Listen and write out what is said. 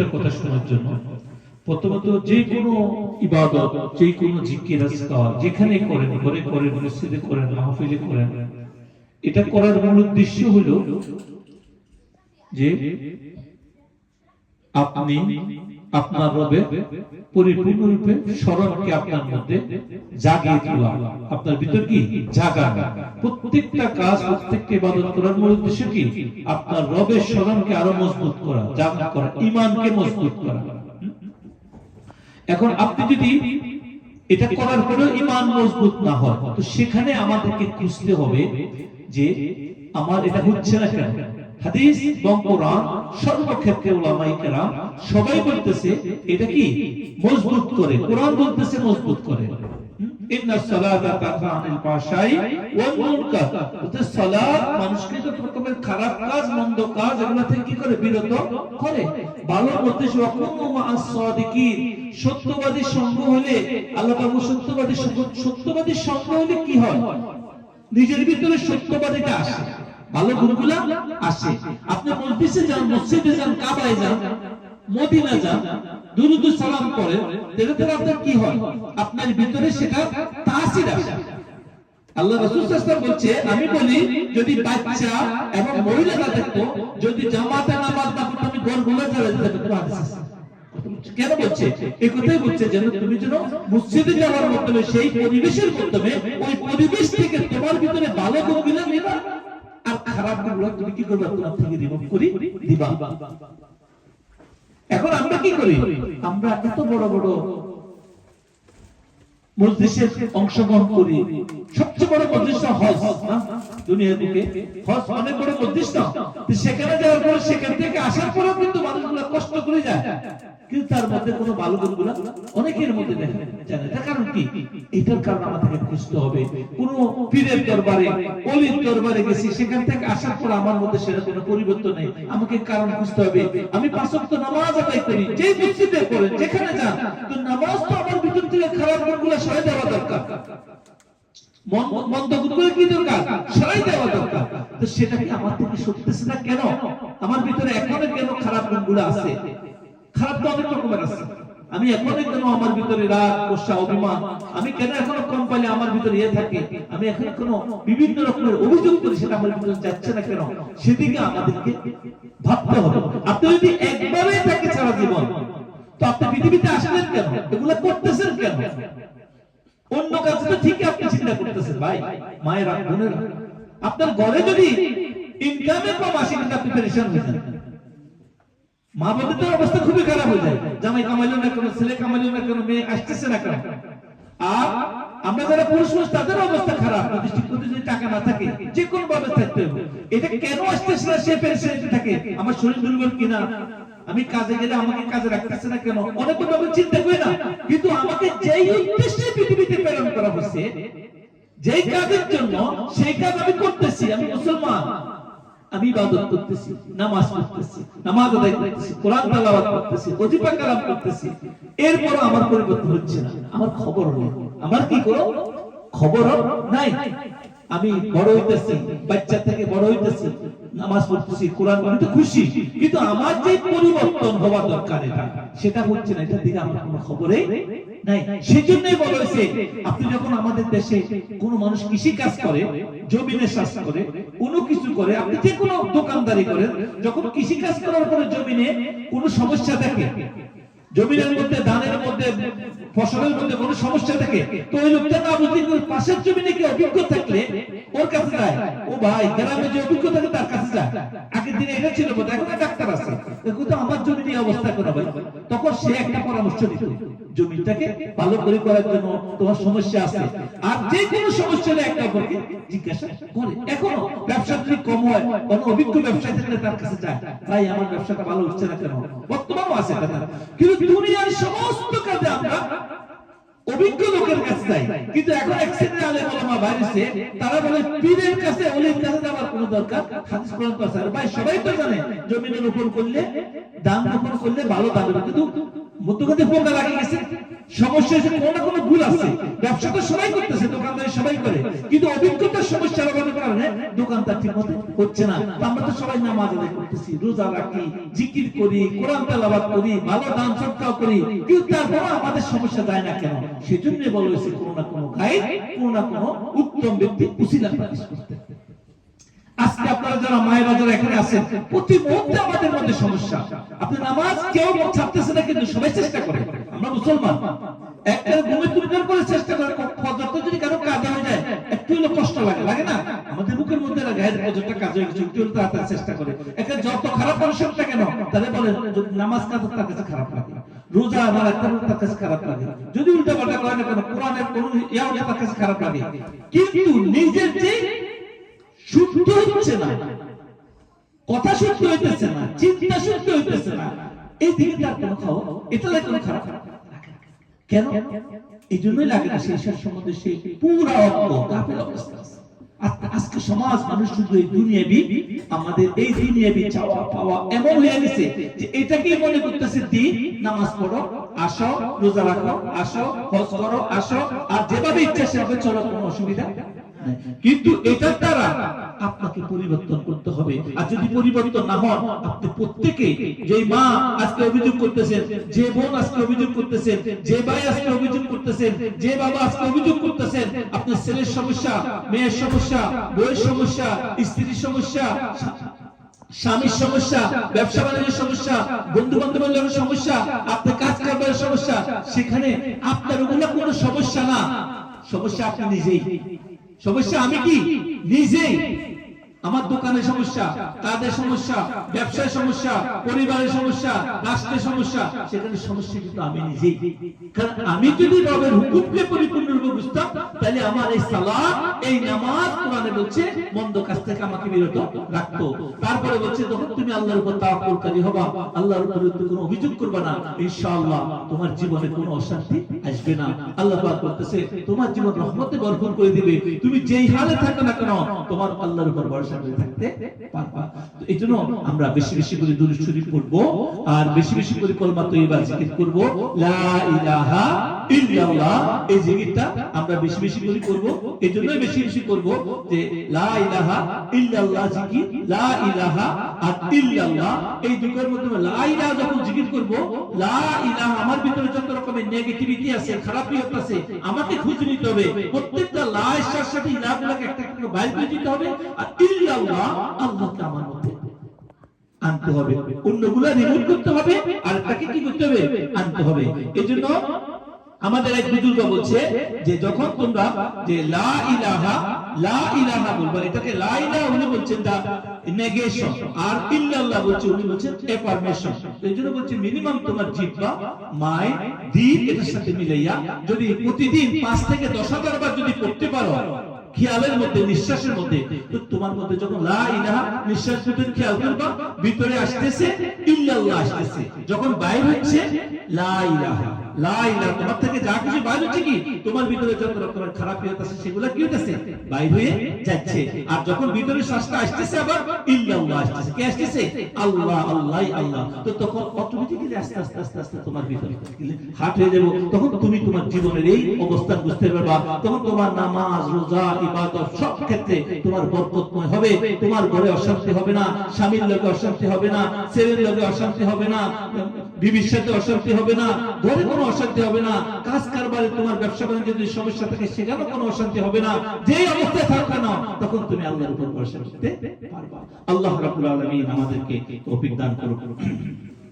দুইটা কথা শোনার জন্য। প্রথমত, যে কোনো ইবাদত, যে কোনো জিকির আজকার যেখানে করেন, ঘরে করেন, মসজিদে করেন, মাহফিলে করেন, এটা করার মূল উদ্দেশ্য হলো যে আপনি আপনার রবে পরিপূর্ণরূপে স্মরণকে আপনার মধ্যে জাগিয়ে তোলা। আপনার ভিতর কি? জাগা প্রত্যেকটা কাজ, প্রত্যেকটা ইবাদত করার মূল উদ্দেশ্য কি? আপনার রবের স্মরণকে আরও মজবুত করা জাগা করা ইমানকে মজবুত করা। এখন আপনি যদি এটা করার পরেও ইমান মজবুত না হয়, তো সেখানে আমাদেরকে খুঁজতে হবে যে আমার এটা হচ্ছে না কেন? হাদিস এবং কোরআন সর্বক্ষেত্রে ওলামাই কেরাম সবাই বলতেছে, এটা কি? মজবুত করে। কোরআন বলতেছে, মজবুত করে। সত্যবাদী সঙ্গ হলে, আল্লাহ সত্যবাদী সত্যবাদী সঙ্গ হলে কি হয়? নিজের ভিতরে সত্যবাদীটা আসে। ভালো গুণগুলা আসে। আপনি মসজিদে যান মসজিদে যান, কাবায় যান, মদিনা যান, দুরুদ সালাম করেন তাহলে আপনার কি হয়? আপনার ভিতরে সেটা তাসির আসে। আল্লাহ রাসূল সাল্লাল্লাহু বলছে, আমি বলি, যদি বাচ্চা এবং মহিলারা দেখতো, যদি জামাতে নামাজ না পড়তো, আমি ঘরগুলো চলে যেতে পারতো হাদিস আছে। কেন বলছে? এই কথাই বলছে যেন তুমি যেন মসজিদে যাওয়ার মাধ্যমে, সেই পরিবেশের মাধ্যমে, ওই পরিবেশ থেকে তোমার ভিতরে ভালো গুণগুলো নিবা। আর খারাপ তুমি কি করবে? তোমার থেকে রিমুভ করি, দিবা। এখন আমরা কি করি? আমরা এত বড় বড় অংশগ্রহণ করি। সবচেয়ে বড় মজলিস হজ দুনিয়ার হজ অনেক বড় সেখানে যাওয়ার পরে সেখান থেকে আসার পরেও কিন্তু তার কোনো ভালো গুণগুলো অনেকের মধ্যে দেখা যায় না। কারণ কি? এটার কারণ আমাদেরকে বুঝতে হবে। কোন পীরের দরবারে, অলির দরবারে গেছি, সেখান থেকে আসার পর আমার মধ্যে সেটা কোনো পরিবর্তন নেই। আমাকে কারণ বুঝতে হবে। আমি পাঁচ ওয়াক্ত নামাজ আদায় করি। যে মসজিদে পড়ে, যেখানে যান, তো নামাজ তো আমার ভিতর থেকে খারাপ গুণগুলো সরে দেওয়া দরকার। মন- মন্দ দেওয়া দরকার। আমার থেকে সরতেছে না কেন? আমার ভিতরে এখনও কেন খারাপ গুণগুলো আছে? আমি এখনও কেন আমার ভিতরে রাগ অভিমান, আমি কেন এখনও কম পাইলে আমার ভিতরে ইয়ে থাকে? আমি এখন কোনো বিভিন্ন রকমের অভিযোগ করি, সেটা আমার ভিতরে যাচ্ছে না কেন? সেদিকে আমাদেরকে ভাবতে হবে। আপনি যদি একবারে থাকে সারা জীবন, তো আপনি পৃথিবীতে আসলেন কেন? এগুলো করতেছেন কেন? অন্য কাছে তো ঠিকই আপনি চিন্তা করতেছেন, ভাই, মায়েরা আপনার ঘরে যদি ইনকামে কম আসে, কিন্তু আপনি হয়ে মা বোনদের অবস্থা খুবই খারাপ হয়ে যায়। জামাই কামাইলো না কেন, ছেলে কামাইলো না কেন, মেয়ে আসতেছে না কেন? আর আমরা যারা পুরুষ মানুষ, তাদের অবস্থা খারাপ। ঠিক যদি টাকা না থাকে যে কোনো ভাবে থাকতে এটা কেন আসতেছে না সে পেরেশানিতে থাকে? আমার শরীর দুর্বল কিনা? আমি কাজে গেলে আমাকে কাজে রাখতেছে না কেন? অনেক ভাবে চিন্তা করি না। কিন্তু আমাকে যেই উদ্দেশ্যে পৃথিবীতে প্রেরণ করা হচ্ছে, যেই কাজের জন্য সেই কাজ আমি করতেছি, আমি মুসলমান। আমি ইবাদত করতেছি, নামাজ পড়তেছি, নামাজ আদায় করতেছি, কোরআন তেলাওয়াত করতেছি, ওজিফা কালাম করতেছি। এরপর আমার পরিবর্তন হচ্ছে না। আমার খবর নেই আমার কি করো খবর নাই। আমি বড় হইতেছি, বাচ্চা থেকে বড় হইতেছি নামাজ পড়তেছি, কোরআন আমি তো খুশি। কিন্তু আমার যে পরিবর্তন হওয়া দরকার এটা, সেটা হচ্ছে না, এটার দিকে আমার কোনো খবরই নাই। সেজন্যই বলা হয়েছে, আপনি যখন আমাদের দেশে কোনো মানুষ কৃষি কাজ করে, জমিনে চাষ করে, কোনো কিছু করে, আপনি যে কোনো দোকানদারি করেন, যখন কৃষি কাজ করার পরে জমিনে কোনো সমস্যা থাকে জমিনের মধ্যে, ধানের মধ্যে, ফসলের মধ্যে কোনো সমস্যা থাকে তো ওই লোকটা না বুঝলি পাশের জমিনে কি অভিজ্ঞ থাকলে ওর কাছে যায়। ও ভাই, গ্রামে যে অভিজ্ঞ থাকে তার কাছে যায়। আগের দিনে এটা ছিল বোধ এখন ডাক্তার আছে। দেখো তো আমার জমি নিয়ে অবস্থা করা ভাই তখন সে একটা পরামর্শ দিত, জমিটাকে ভালো করে করার জন্য তোমার সমস্যা আছে। আর যে কোনো সমস্যা হলে একটা অপরকে জিজ্ঞাসা করে। এখনও ব্যবসা যদি কম হয়, কোনো অভিজ্ঞ ব্যবসায়ী থাকলে তার কাছে যায়, ভাই, আমার ব্যবসাটা ভালো হচ্ছে না কেন? বর্তমানও আছে কিন্তু দুনিয়ার সমস্ত কাজে আমরা অভিজ্ঞ লোকের কাছে যাই কিন্তু এখন এক শ্রেণির আলেম ওলামা বাইরেছে তারা বলে, পীরের কাছে ওলির কাছে যাওয়ার কোনো দরকার? হাদিস কোরআন আর ভাই, সবাই তো জানে, জমিনের উপর করলে দাম উপর করলে ভালো দাম কিন্তু মধ্যখানে পোকা লাগে গেছে। সমস্যা হচ্ছে কোনো না কোনো ভুল আছে। ব্যবসা তো সবাই করতেছে, দোকানদারি সবাই করে। কিন্তু অভিজ্ঞতার সমস্যার অভাবের কারণে দোকানদার ঠিক মতো হচ্ছে না। আমরা তো সবাই নামাজ আদায় করতেছি, রোজা রাখি, জিকির করি, কোরআন তেলাওয়াত করি, ভালো দান সৎকার করি। কিন্তু তারপর আমাদের সমস্যা যায় না কেন? সেজন্য বলা হয়েছে কোনো না কোনো গাইড, কোনো না কোনো উত্তম ব্যক্তি উসিলা প্রকাশ করতে। আজকে আপনারা যারা মায়েরা যারা এখানে আছেন, প্রতি মুহূর্তে আমাদের মধ্যে সমস্যা। আপনি নামাজ কেউ ছাড়তেছে না, কিন্তু সবাই চেষ্টা করে। আমরা মুসলমান। একটা ঘুমে করে চেষ্টা করে যদি কারও হয়ে যায়, একটু হলে কষ্ট লাগে লাগে না? কেন এই জন্যই লাগে না সেই সম্বন্ধে সেই পুরা অজ্ঞ গাফেল অবস্থা আজকে সমাজ মানুষ শুধু এই দুনিয়াবি আমাদের এই দুনিয়াবি চাওয়া, পাওয়া এমন হয়ে গেছে যে এটাকেই মনে করতেছে দি নামাজ পড়ো, আসো, রোজা রাখো, আসো, হজ করো, আসো, আর যেভাবে ইচ্ছা সেভাবে চলো, কোনো অসুবিধা। কিন্তু এটার দ্বারা আপনাকে পরিবর্তন করতে হবে। আর যদি পরিবর্তন না হন, আপনি প্রত্যেকে যে মা আজকে অভিযোগ করতেছেন, যে বোন আজকে অভিযোগ করতেছেন, যে ভাই আজকে অভিযোগ করতেছেন, যে বাবা আজকে অভিযোগ করতেছেন, আপনার ছেলের সমস্যা, মেয়ের সমস্যা বইয়ের সমস্যা, স্ত্রীর সমস্যা, স্বামীর সমস্যা, ব্যবসা বাণিজ্যের সমস্যা বন্ধু বান্ধবের সমস্যা, আপনার কাজ কারবারের সমস্যা, সেখানে আপনার ওগুলো কোনো সমস্যা না। সমস্যা আপনি নিজেই। সমস্যা আমি কি? নিজেই। আমার দোকানের সমস্যা তাদের সমস্যা ব্যবসায় সমস্যা, পরিবারের সমস্যা, রাষ্ট্রের সমস্যা, সেখানে সমস্যা কিন্তু আমি নিজেই। কারণ আমি যদি রবের হুকুমকে পরিপূর্ণরূপে বুঝতাম, তাহলে আমার এই সালাত, এই নামাজ কোরআনে বলছে, মন্দ কাজ থেকে আমাকে বিরত রাখতো। তারপরে বলছে, যখন তুমি আল্লাহর উপর তাওয়াক্কুলকারী হবা, আল্লাহর উপর কোনো অভিযোগ করবে না, ইনশাআল্লাহ তোমার জীবনে কোনো অশান্তি আসবে না। আল্লাহ পাক বলতেছে, তোমার জীবন রহমতে ভরপুর করে দিবে। তুমি যেই হালে থাকো না কেন, তোমার আল্লাহর উপর ভরসা করে থাকতে পারবা। তো এই জন্য আমরা বেশি বেশি করে দুরূদ শরীফ করব আর বেশি বেশি করে কলমা তৈবা জিকির করব। লা ইলাহা ইল্লাল্লাহ এই জিকিরটা আমরা বেশি বেশি করে করব। এই জন্যই বেশি বেশি করব যে লা ইলাহা ইল্লাল্লাহ জিকির লা ইলাহা আর ইল্লাল্লাহ। এই দুটোর মধ্যে লা ইলাহা যখন জিকির করব লা ইলাহা আমার ভিতরে যত রকমের নেগেটিভিটি আছে খারাপিয়ত আছে আমাকে খুঁজে নিতে হবে। প্রত্যেকটা লা এর সাথে সাথে ইলাহগুলোকে একটা একটা বাইর করে দিতে হবে আর ইল্লাল্লাহ আল্লাহকে আমার মধ্যে আনতে হবে। অন্যগুলা রিমুভ করতে হবে আর তাকে কি করতে হবে? আনতে হবে। এজন্য আমাদের এক বুজুর্গ বলছে যে যখন তোমরা যে লা ইলাহা লা ইলাহা এটাকে লা ইলাহা উনি বলছেন দা নেগেশন আর ইল্লাল্লাহ বলছে, উনি বলছেন এই জন্য বলছে মিনিমাম তোমার জিহ্বা মাই এটার সাথে মিলাইয়া যদি প্রতিদিন থেকে দশ হাজার বার যদি পড়তে পারো, খেয়ালের মধ্যে, নিঃশ্বাসের মধ্যে, তো তোমার মধ্যে যখন লা ইলাহা, নিঃশ্বাস ভিতরে খেয়াল করবা, ভিতরে আসতেছে, ইল্লাল্লাহ আসতেছে। যখন বাইরে হচ্ছে, লা ইলাহা। লা ইলাহা তোমার থেকে যা তোমার ভিতরে খারাপ সেগুলো কি হইতেছে? বাইর হয়ে যাচ্ছে। আর যখন ভিতরে শ্বাসটা আসতেছে আবার আসতেছে? কে অশান্তি হবে না, স্বামীর অশান্তি হবে না, ছেলের লোকে অশান্তি হবে না, বিবির অশান্তি হবে না, ঘরে কোনো অশান্তি হবে না, কাজ কারবারে তোমার ব্যবসা বাণিজ্যে যদি সমস্যা থাকে, সেখানেও কোনো অশান্তি হবে না। যে অবস্থায় থাকবে না, তখন তুমি আল্লাহর উপর ভরসা করতে পারবা। আল্লাহ রাব্বুল আমাদেরকে তৌফিক দান করুন